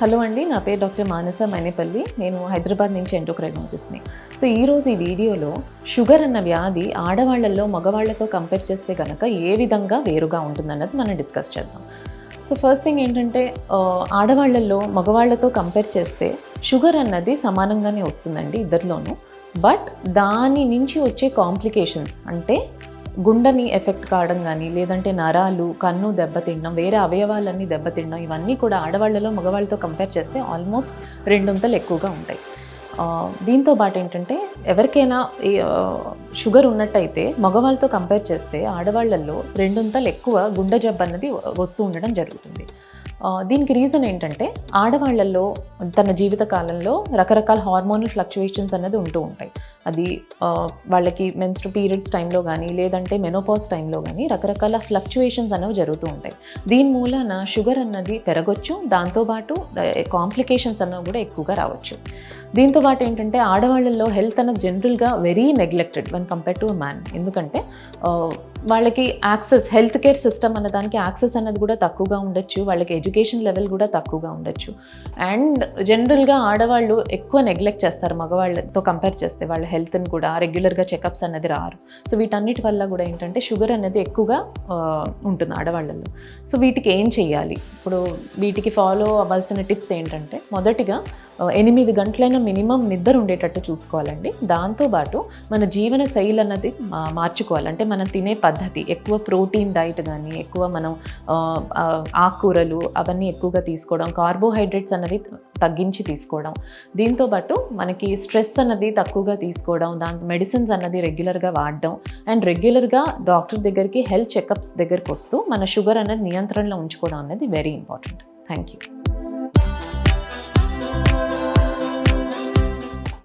Hello అండి నా పేరు డాక్టర్ మానస మైనేపల్లి. నేను హైదరాబాద్ నుంచి ఎండోక్రైనాలజిస్ట్ని సో ఈరోజు ఈ వీడియోలో షుగర్ అన్న వ్యాధి ఆడవాళ్ళల్లో మగవాళ్ళతో కంపేర్ చేస్తే కనుక ఏ విధంగా వేరుగా ఉంటుందన్నది మనం డిస్కస్ చేద్దాం. సో ఫస్ట్ థింగ్ ఏంటంటే ఆడవాళ్ళలో ఆడవాళ్ళల్లో మగవాళ్ళతో కంపేర్ చేస్తే షుగర్ అన్నది సమానంగానే వస్తుందండి ఇద్దరిలోనూ. బట్ దాని నుంచి వచ్చే కాంప్లికేషన్స్ అంటే గుండెని ఎఫెక్ట్ కావడం కానీ లేదంటే నరాలు కన్ను దెబ్బతినడం వేరే అవయవాలన్నీ దెబ్బతినడం ఇవన్నీ కూడా ఆడవాళ్ళలో మగవాళ్ళతో కంపేర్ చేస్తే ఆల్మోస్ట్ రెండొంతలు ఎక్కువగా ఉంటాయి. దీంతో పాటు ఏంటంటే ఎవరికైనా షుగర్ ఉన్నట్టయితే మగవాళ్ళతో కంపేర్ చేస్తే ఆడవాళ్ళల్లో రెండొంతలు ఎక్కువ గుండె జబ్బు అన్నది వస్తూ ఉండడం జరుగుతుంది. దీనికి రీజన్ ఏంటంటే ఆడవాళ్ళల్లో తన జీవిత కాలంలో రకరకాల హార్మోనల్ ఫ్లక్చువేషన్స్ అనేది ఉంటూ ఉంటాయి. అది వాళ్ళకి మెన్స్ పీరియడ్స్ టైంలో కానీ లేదంటే మెనోపాస్ టైంలో కానీ రకరకాల ఫ్లక్చువేషన్స్ అనేవి జరుగుతూ ఉంటాయి. దీని మూలాన షుగర్ అన్నది పెరగొచ్చు దాంతోపాటు కాంప్లికేషన్స్ అన్నవి కూడా ఎక్కువగా రావచ్చు. దీంతో పాటు ఏంటంటే ఆడవాళ్ళల్లో హెల్త్ అనేది జనరల్గా very neglected one compare to man ఎందుకంటే వాళ్ళకి యాక్సెస్ హెల్త్ కేర్ సిస్టమ్ అన్న దానికి యాక్సెస్ అన్నది కూడా తక్కువగా ఉండొచ్చు. వాళ్ళకి ఎడ్యుకేషన్ లెవెల్ కూడా తక్కువగా ఉండొచ్చు. అండ్ జనరల్గా ఆడవాళ్ళు ఎక్కువ నెగ్లెక్ట్ చేస్తారు మగవాళ్ళతో కంపేర్ చేస్తే వాళ్ళ హెల్త్ని కూడా. రెగ్యులర్గా చెకప్స్ అన్నది రారు. సో వీటన్నిటి వల్ల కూడా ఏంటంటే షుగర్ అనేది ఎక్కువగా ఉంటుంది ఆడవాళ్ళల్లో. సో వీటికి ఏం చేయాలి ఇప్పుడు వీటికి ఫాలో అవ్వాల్సిన టిప్స్ ఏంటంటే మొదటిగా ఎనిమిది గంటలైనా మినిమం నిద్ర ఉండేటట్టు చూసుకోవాలండి. దాంతోపాటు మన జీవన శైలి అన్నది మార్చుకోవాలి. అంటే మనం తినే పద్ధతి. ఎక్కువ ప్రోటీన్ డైట్ కానీ ఎక్కువ మనం ఆకుకూరలు అవన్నీ ఎక్కువగా తీసుకోవడం కార్బోహైడ్రేట్స్ అన్నవి తగ్గించి తీసుకోవడం. దీంతోపాటు మనకి స్ట్రెస్ అన్నది తక్కువగా తీసుకోవడం దాని మెడిసిన్స్ అన్నది రెగ్యులర్గా వాడడం. అండ్ రెగ్యులర్గా డాక్టర్ దగ్గరికి హెల్త్ చెకప్స్ దగ్గరికి వస్తూ మన షుగర్ అనేది నియంత్రణలో ఉంచుకోవడం అనేది వెరీ ఇంపార్టెంట్. Thank you